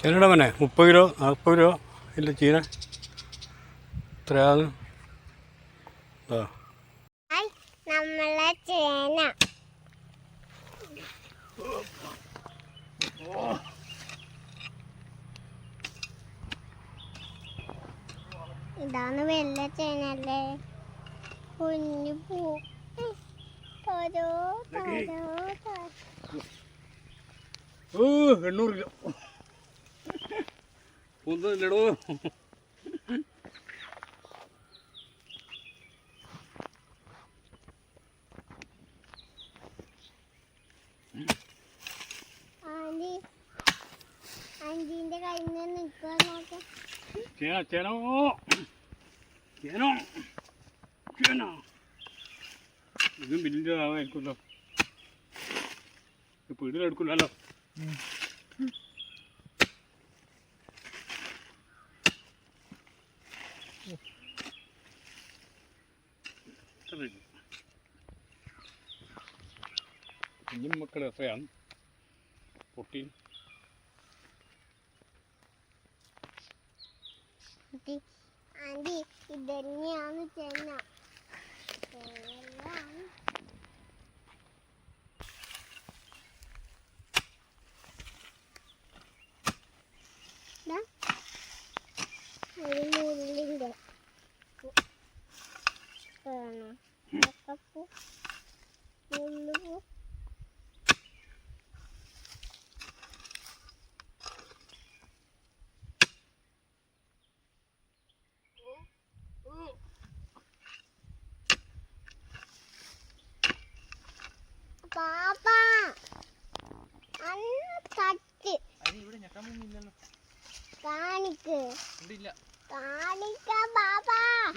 ചേനയുടെ മനെ? മുപ്പത് കിലോ നാൽപ്പത് കിലോ ഇല്ല ചീന എത്രയാണ് ആ. നമ്മളെ ചേന. ഇതാണ് വെള്ള ചേനല്ലേ കുഞ്ഞു പൂ. ഉം. തോരോ തോരോ തോരോ. ഓ എണ്ണൂറ് കിലോ. ഒന്നുമില്ലടോ ചേന ചേനോ ചേനോ ചേന ഇതും വലിയ ആവായിരിക്കുമല്ലോ പീടിയിലെടുക്കില്ലല്ലോ കുഞ്ഞു മക്കൾ എത്രയാണ് പൊട്ടി ആന്റി ആന്റി ഇതന്നെയാണ് ചേന കാണാം ഞെക്കാൻ പോകുന്നില്ലല്ലോ കാണിക്ക് കാണിക്ക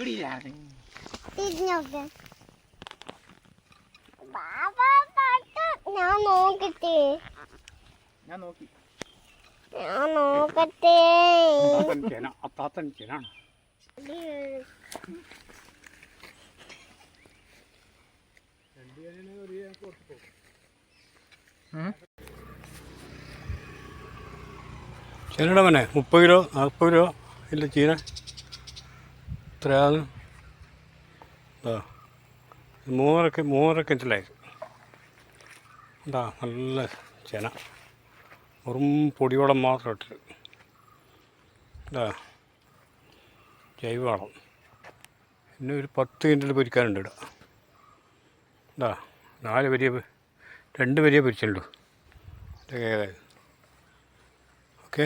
ഇല്ല തിരിഞ്ഞോക്ക്. ഞാൻ നോക്കട്ടെ. ഞാൻ നോക്കി. ഞാൻ നോക്കട്ടെ. അത്താത്തൻ ചെനാണ്. ചേനയുടെ മനെ മുപ്പത് കിലോ നാൽപ്പത് കിലോ ഇല്ല ചീന എത്രയാണ് മൂന്നരക്ക് മൂന്നരക്ക് കിഞ്ചലായി എന്താ നല്ല ചേന. വെറും പൊടിവളം മാത്രം ഇട്ട്. എന്താ ജൈവവളം. പിന്നെ ഒരു പത്ത് കിന്റൽ പൊരിക്കാനുണ്ട് ഇവിടെ. എന്താ നാല് വലിയ രണ്ട് വലിയ പൊരിച്ചുള്ളൂ okay.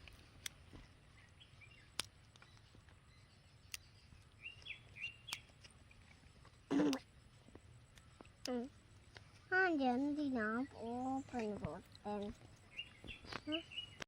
and then the knob open both them. Huh?